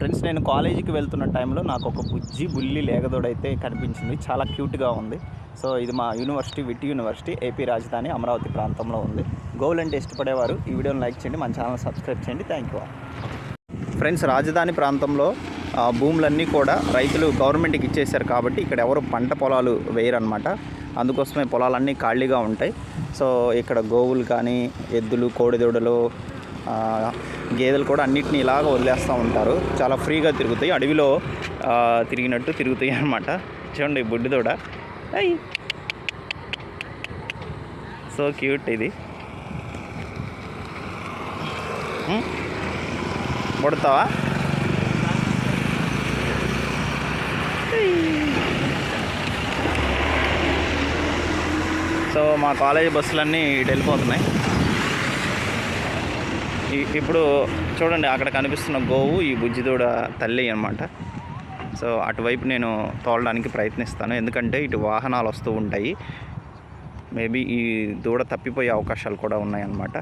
Friends నేను కాలేజీకి వెళ్తున్న టైంలో నాకు ఒక బుజ్జి బుల్లి లేగదోడైతే కనిపించింది. చాలా క్యూట్గా ఉంది. సో ఇది మా యూనివర్సిటీ విట్ యూనివర్సిటీ ఏపీ రాజధాని అమరావతి ప్రాంతంలో ఉంది. గోల్ అంటే ఇష్టపడేవారు ఈ వీడియోని లైక్ చేయండి మన ఛానల్ సబ్స్క్రైబ్ చేయండి. థ్యాంక్ యూ ఫ్రెండ్స్ రాజధాని ప్రాంతంలో భూములన్నీ కూడా రైతులు గవర్నమెంట్కి ఇచ్చేశారు కాబట్టి ఇక్కడ ఎవరు పంట పొలాలు వేయరనమాట అందుకోసమే పొలాలన్నీ ఖాళీగా ఉంటాయి. సో ఇక్కడ గోవులు కానీ ఎద్దులు కోడిదూడలు గేదెలు కూడా అన్నిటిని ఇలాగ వదిలేస్తూ ఉంటారు. చాలా ఫ్రీగా తిరుగుతాయి. అడవిలో తిరిగినట్టు తిరుగుతాయి అనమాట చూడండి బుడ్డిదూడ అయ్యి సో క్యూట్ ఇది. హ్మ్? కొడతావా సో మా కాలేజీ బస్సులన్నీ ఇటు వెళ్ళిపోతున్నాయి ఇప్పుడు చూడండి అక్కడ కనిపిస్తున్న గోవు ఈ బుజ్జిదూడ తల్లి అనమాట సో అటువైపు నేను తోలడానికి ప్రయత్నిస్తాను. ఎందుకంటే ఇటు వాహనాలు వస్తూ ఉంటాయి. మేబీ ఈ దూడ తప్పిపోయే అవకాశాలు కూడా ఉన్నాయన్నమాట.